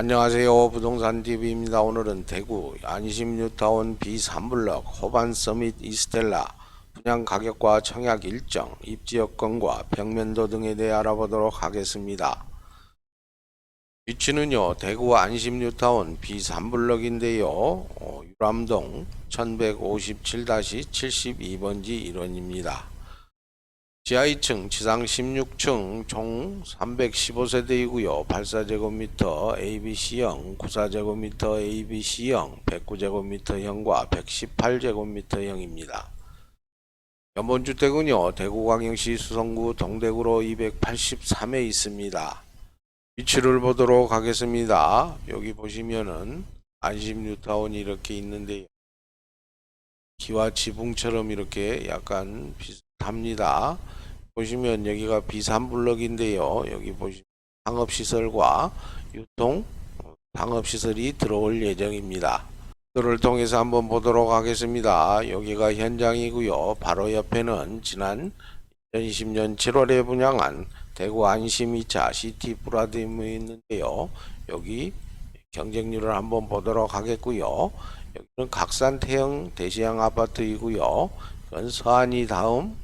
안녕하세요. 부동산 TV입니다. 오늘은 대구 안심 뉴타운 B3블럭 호반 서밋 이스텔라 분양 가격과 청약 일정, 입지 여건과 벽면도 등에 대해 알아보도록 하겠습니다. 위치는요, 대구 안심 뉴타운 B3블럭인데요. 어, 유람동 1157-72번지 1원입니다. 지하 2층, 지상 16층 총 315세대이고요. 84제곱미터 ABC형, 94제곱미터 ABC형, 109제곱미터형과 118제곱미터형입니다. 연본주택은요. 대구광역시 수성구 동대구로 283에 있습니다. 위치를 보도록 하겠습니다. 여기 보시면은 안심 뉴타운이 이렇게 있는데요. 기와 지붕처럼 이렇게 약간 비슷합니다. 보시면 여기가 비산블럭인데요. 여기 보시면 상업시설과 유통 상업시설이 들어올 예정입니다. 그를 통해서 한번 보도록 하겠습니다. 여기가 현장이고요. 바로 옆에는 지난 2020년 7월에 분양한 대구 안심 2차 시티 브라디움이 있는데요. 여기 경쟁률을 한번 보도록 하겠고요. 여기는 각산 태형 대시양 아파트이고요. 그건 서안이 다음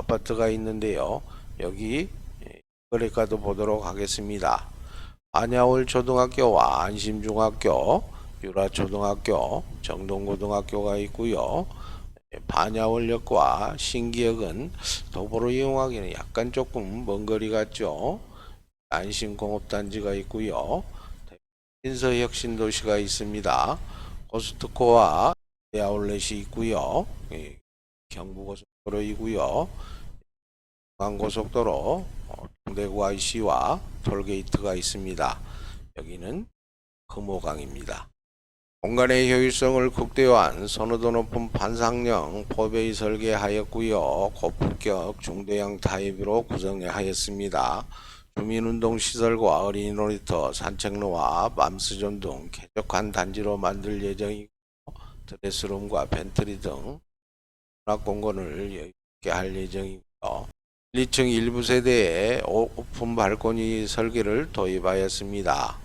아파트가 있는데요. 여기 예, 거래가도 보도록 하겠습니다. 안야울 초등학교와 안심중학교, 유라초등학교, 정동고등학교가 있고요. 예, 반야월역과 신기역은 도보로 이용하기는 약간 조금 먼 거리 같죠. 안심공업단지가 있고요. 인서혁신도시가 있습니다. 고스트코와 아울렛이 있고요. 예, 경부고속 도로이고요. 강고속도로 어, 동대구 IC와 톨게이트가 있습니다. 여기는 금호강입니다. 공간의 효율성을 극대화한 선호도 높은 반상형 포베이 설계하였고요. 고품격 중대형 타입으로 구성하였습니다. 주민운동 시설과 어린이 놀이터, 산책로와 맘스존 등 쾌적한 단지로 만들 예정이고 드레스룸과 벤트리 등 여유 있게 할 예정이고요. 1층 일부 세대에 오픈 발코니 설계를 도입하였습니다.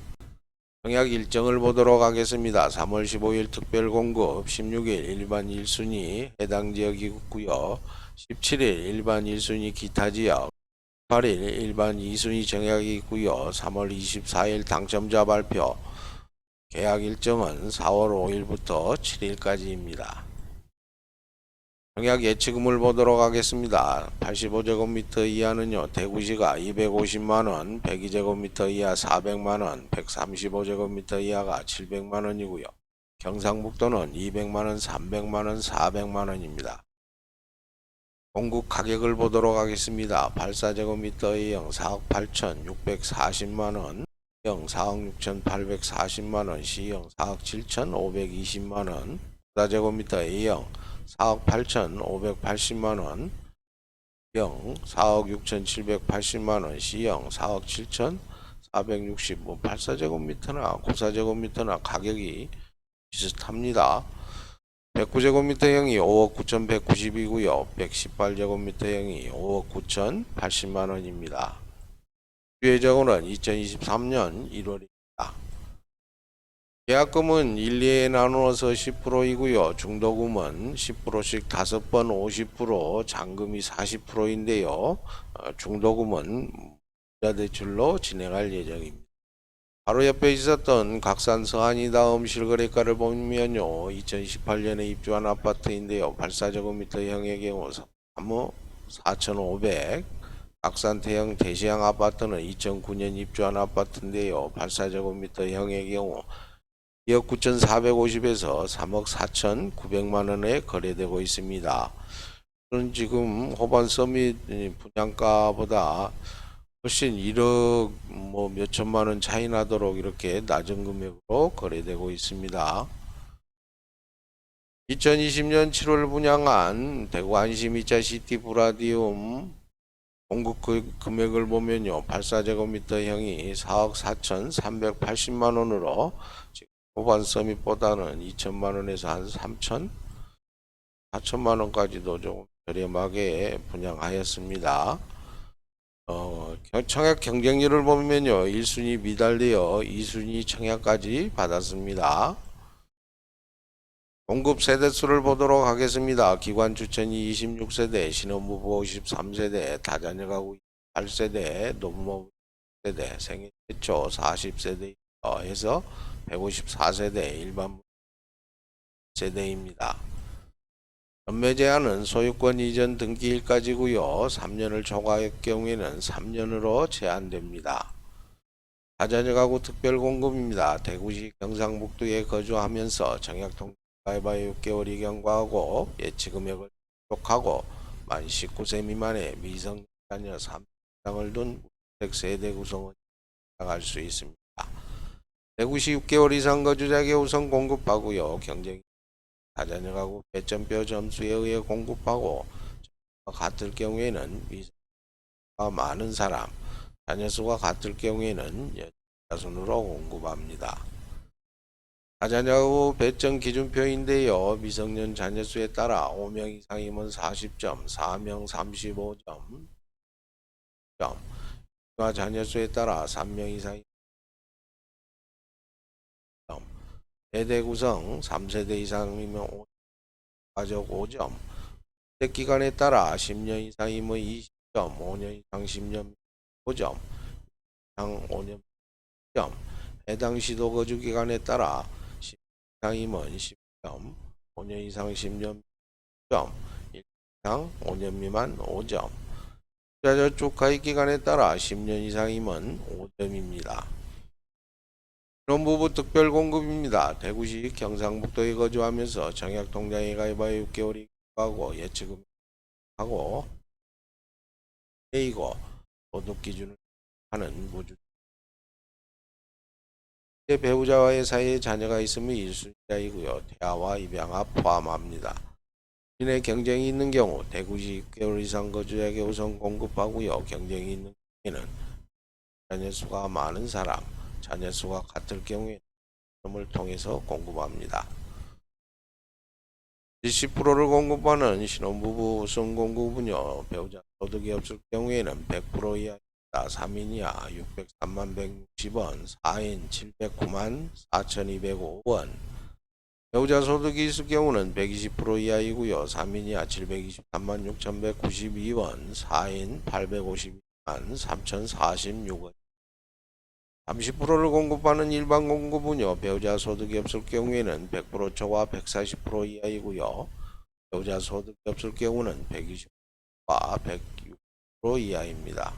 청약 일정을 보도록 하겠습니다. 3월 15일 특별 공급, 16일 일반 1순위 해당 지역이고요. 17일 일반 1순위 기타 지역, 8일 일반 2순위 정약이 있고요. 3월 24일 당첨자 발표. 계약 일정은 4월 5일부터 7일까지입니다. 정약 예치금을 보도록 하겠습니다. 85제곱미터 이하는요, 대구시가 250만원, 102제곱미터 이하 400만원, 135제곱미터 이하가 700만원이고요. 경상북도는 200만원, 300만원, 400만원입니다. 공급 가격을 보도록 하겠습니다. 84제곱미터 A형 4억 8,640만원, 형 4억 6,840만원, C형 4억 7,520만원, 4제곱미터 A형 4억 8,580만원, 형 4억 6,780만원, C형 4억 7,460, 뭐 84제곱미터나 94제곱미터나 가격이 비슷합니다. 109제곱미터형이 5억 9,190이고요. 118제곱미터형이 5억 9,080만원입니다. 주의적으로는 2023년 1월입니다. 계약금은 1, 2에 나누어서 10%이고요. 중도금은 10%씩 5번 50%, 잔금이 40%인데요. 중도금은 무자대출로 진행할 예정입니다. 바로 옆에 있었던 각산 서한이 다음 실거래가를 보면요. 2018년에 입주한 아파트인데요. 84제곱미터 형의 경우 3호 4,500, 각산 태형 대시양 아파트는 2009년 입주한 아파트인데요. 84제곱미터 형의 경우 2억 9,450에서 3억 4,900만 원에 거래되고 있습니다. 저는 지금 호반 서밋 분양가보다 훨씬 1억 뭐 몇천만 원 차이 나도록 이렇게 낮은 금액으로 거래되고 있습니다. 2020년 7월 분양한 대구 안심 2차 시티 브라디움 공급 그- 금액을 보면요. 84제곱미터 형이 4억 4,380만 원으로 호반 서밋보다는 2천만 원에서 한 3천, 4천만 원까지도 조금 저렴하게 분양하였습니다. 어, 경- 청약 경쟁률을 보면요. 1순위 미달리어 2순위 청약까지 받았습니다. 공급 세대수를 보도록 하겠습니다. 기관 추천이 26세대, 신혼부부 53세대, 다자녀 가구 8세대, 노부모 세대, 생애 최초 40세대 해서 154세대 일반 세대입니다. 연매 제한은 소유권 이전 등기일까지고요. 3년을 초과할 경우에는 3년으로 제한됩니다. 다자녀 가구 특별 공급입니다. 대구시 경상북도에 거주하면서 정약통 가입하여 6개월 이 경과하고 예치 금액을 촉하고 만 19세 미만의 미성자녀 3명을 둔 무주택 세대 구성원 나갈 수 있습니다. 대구시 6개월 이상 거주자에게 우선 공급하고요. 경쟁 다자녀 가구 배점표 점수에 의해 공급하고 같을 경우에는 미성가 많은 사람, 자녀 수가 같을 경우에는 여자순으로 공급합니다. 다자녀 배점 기준표인데요. 미성년 자녀 수에 따라 5명 이상이면 40점, 4명 35점, 점. 과 자녀 수에 따라 3명 이상 점. 세대 구성 3세대 이상이면 5, 가족 5점. 대 기간에 따라 10년 이상이면 20점, 5년 이상 10년 5점, 이상 5년 점. 해당 시도 거주 기간에 따라 10년 이상이면 10점, 5년 이상 10년 점, 1년 이상 5년 미만 5점. 투자자 쪽 가입 기간에 따라 10년 이상이면 5점입니다. 신혼부부 특별 공급입니다. 대구시 경상북도에 거주하면서 정약 통장에 가입하여 6개월이 하고 예치금 하고 A고 소득 기준을 하는 무주 배우자와의 사이에 자녀가 있으면 1순위자이고요. 태아와 입양아 포함합니다. 인의 경쟁이 있는 경우 대구시 6개월 이상 거주자에게 우선 공급하고요. 경쟁이 있는 경우에는 자녀 수가 많은 사람, 자녀 수가 같을 경우에 점을 통해서 공급합니다. 70%를 공급하는 신혼부부 우선 공급은요. 배우자 소득이 없을 경우에는 100% 이하입니다. 3인 이하 603만 160원, 4인 709만 4205원, 배우자 소득이 있을 경우는 120% 이하이고요. 3인 이하 723만 6192원, 4인 852만 3046원. 30%를 공급하는 일반 공급은요. 배우자 소득이 없을 경우에는 100% 초과 140% 이하이고요. 배우자 소득이 없을 경우는 120%와 106% 이하입니다.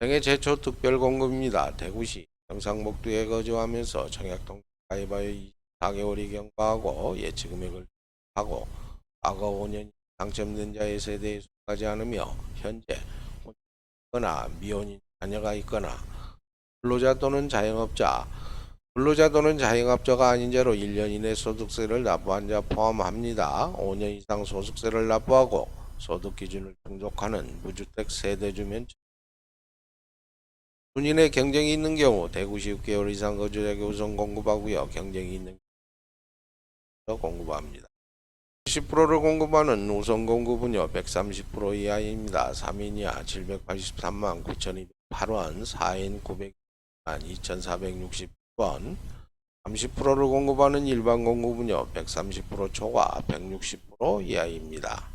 생애 최초 특별 공급입니다. 대구시 경상북도에 거주하면서 청약통 가입하여 4개월이 경과하고 예치 금액을 하고 과거 5년 당첨된 자의 세대에 속하지 않으며 현재 거나 미혼인 자녀가 있거나 근로자 또는 자영업자 근로자 또는 자영업자가 아닌 자로 1년 이내 소득세를 납부한 자 포함합니다. 5년 이상 소득세를 납부하고 소득 기준을 충족하는 무주택 세대주면 군인의 경쟁이 있는 경우 대구시 6개월 이상 거주자에게 우선 공급하고요. 경쟁이 있는 경우 공급합니다. 10%를 공급하는 우선 공급은요 130% 이하입니다. 3인 이하 783만 9,208원, 4인 900만 2,460원. 30%를 공급하는 일반 공급은요 130% 초과 160% 이하입니다.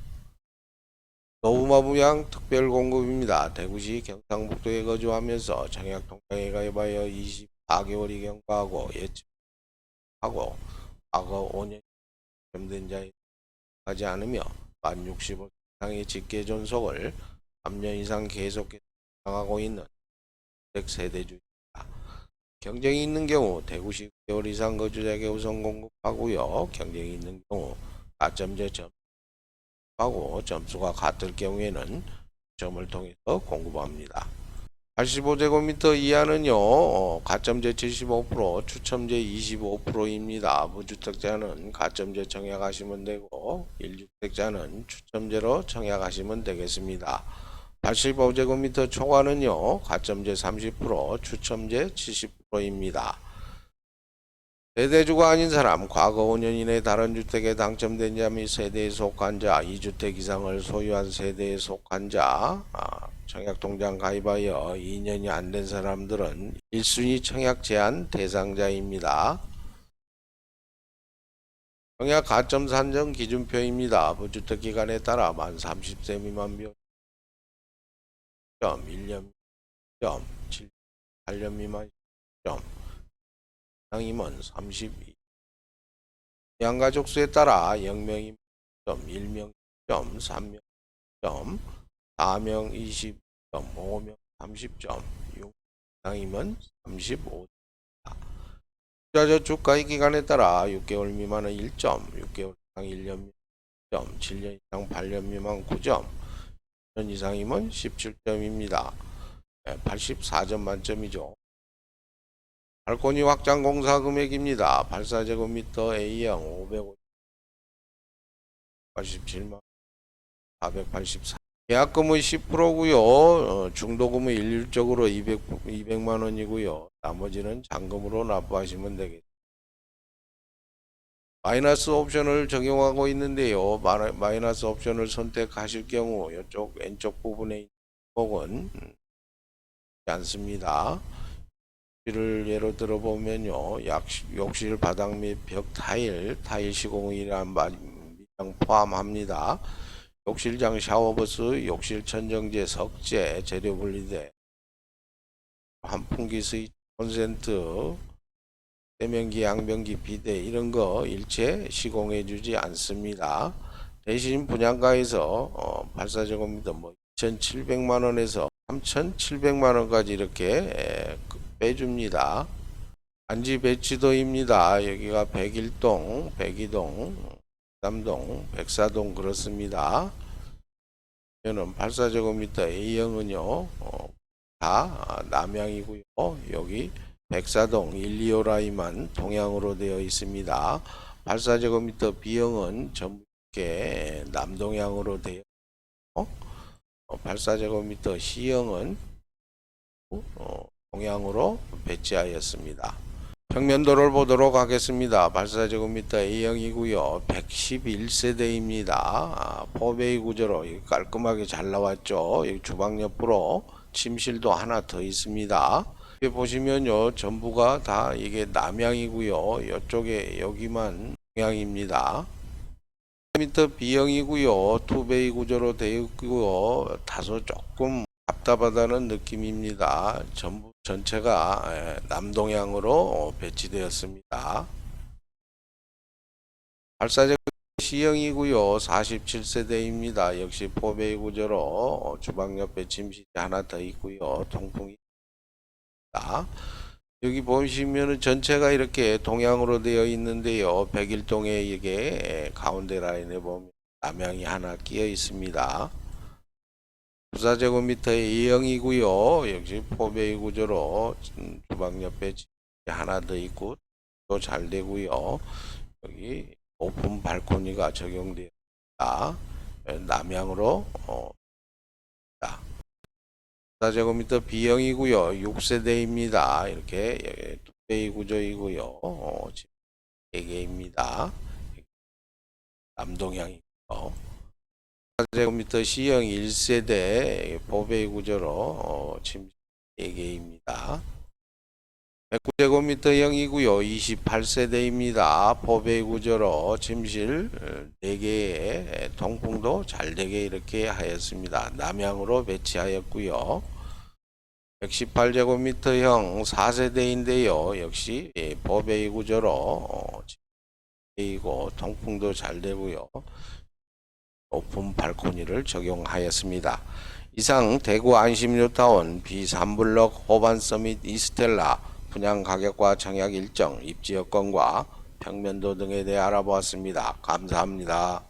노부마부양 특별 공급입니다. 대구시 경상북도에 거주하면서 청약 통장에 가입하여 24개월이 경과하고 예측하고 과거 5년 점된 자에 하지 않으며 만 60억 이상의 직계 존속을 3년 이상 계속해서 하고 있는 주택 세대주입니다. 경쟁이 있는 경우 대구시 6개월 이상 거주자에게 우선 공급하고요. 경쟁이 있는 경우 가점제 점 하고 점수가 같을 경우에는 점을 통해서 공급합니다. 85제곱미터 이하는요, 어, 가점제 75%, 추첨제 25%입니다. 무주택자는 가점제 청약하시면 되고, 1주택자는 추첨제로 청약하시면 되겠습니다. 85제곱미터 초과는요, 가점제 30%, 추첨제 70%입니다. 세대주가 아닌 사람, 과거 5년 이내 다른 주택에 당첨된 자 및 세대에 속한 자, 2주택 이상을 소유한 세대에 속한 자, 아, 청약통장 가입하여 2년이 안 된 사람들은 1순위 청약 제한 대상자입니다. 청약 가점 산정 기준표입니다. 부주택 기간에 따라 만 30세 미만 비용 점 1년 점 7, 8년 미만 점 이상이면 32 양가족 수에 따라 0명이면 1명 점 3명 점 4명 20점 5명 30점6 이상이면 35 투자저축 가입 기간에 따라 6개월 미만은 1점, 6개월 이상 1년 점, 7년 이상 8년 미만 9점, 1년 이상이면 17점입니다. 84점 만점이죠. 발코니 확장 공사 금액입니다. 84제곱미터 A형 587만 484. 계약금은 10%고요. 어, 중도금은 일률적으로 200, 200만 원이고요. 나머지는 잔금으로 납부하시면 되겠습니다. 마이너스 옵션을 적용하고 있는데요. 마이- 마이너스 옵션을 선택하실 경우 이쪽 왼쪽 부분에 있는 폭은 음, 않습니다. 욕실을 예로 들어보면요. 약- 욕실 바닥 및 벽 타일, 타일 시공이란 미장 포함합니다. 욕실장 샤워부스, 욕실 천정제, 석재, 재료 분리대, 환풍기 스위치, 콘센트, 세면기, 양변기, 비대 이런 거 일체 시공해 주지 않습니다. 대신 분양가에서 어, 발사제곱미터 뭐 2,700만 원에서 3,700만 원까지 이렇게 빼줍니다. 단지 배치도입니다. 여기가 101동, 102동, 3동, 104동 그렇습니다. 저는 84제곱미터 A형은요, 어, 다 남향이고요. 여기 104동 1, 2호 라인만 동향으로 되어 있습니다. 84제곱미터 B형은 전부 이렇게 남동향으로 되어 있고, 어, 84제곱미터 C형은 어, 동향으로 배치하였습니다. 평면도를 보도록 하겠습니다. 발사제곱미터 A형이고요. 111세대입니다. 아, 포베이 구조로 깔끔하게 잘 나왔죠. 주방 옆으로 침실도 하나 더 있습니다. 여기 보시면요. 전부가 다 이게 남향이고요. 이쪽에 여기만 동향입니다. 미터 B형이고요. 투베이 구조로 되어 있고요. 다소 조금 답답하다는 느낌입니다. 전부 전체가 에, 남동향으로 어, 배치되었습니다. 발사적 C형이고요. 47세대입니다. 역시 포베이 구조로 어, 주방 옆에 침실이 하나 더 있고요. 통풍이 있다. 여기 보시면은 전체가 이렇게 동향으로 되어 있는데요. 101동에 이게 가운데 라인에 보면 남향이 하나 끼어 있습니다. 94제곱미터 A형이고요. 역시 포베이 구조로 음, 주방 옆에 하나 더 있고 또 잘 되고요. 여기 오픈 발코니가 적용되어 있다. 남향으로 어, 4제곱미터 B형이고요. 6세대입니다. 이렇게 예, 투베이 구조이고요. 어, 집 4개입니다. 남동향이고요. 4제곱미터 C형 1세대 보베이 구조로 어, 침실 4개입니다. 109제곱미터형이고요. 28세대입니다. 포베이 구조로 침실 4개에 통풍도 잘 되게 이렇게 하였습니다. 남향으로 배치하였고요. 118제곱미터형 4세대인데요. 역시 예, 포베이 구조로 어, 이고 통풍도 잘 되고요. 오픈 발코니를 적용하였습니다. 이상 대구 안심뉴타운 B3블럭 호반 서밋 이스텔라 분양 가격과 청약 일정, 입지 여건과 평면도 등에 대해 알아보았습니다. 감사합니다.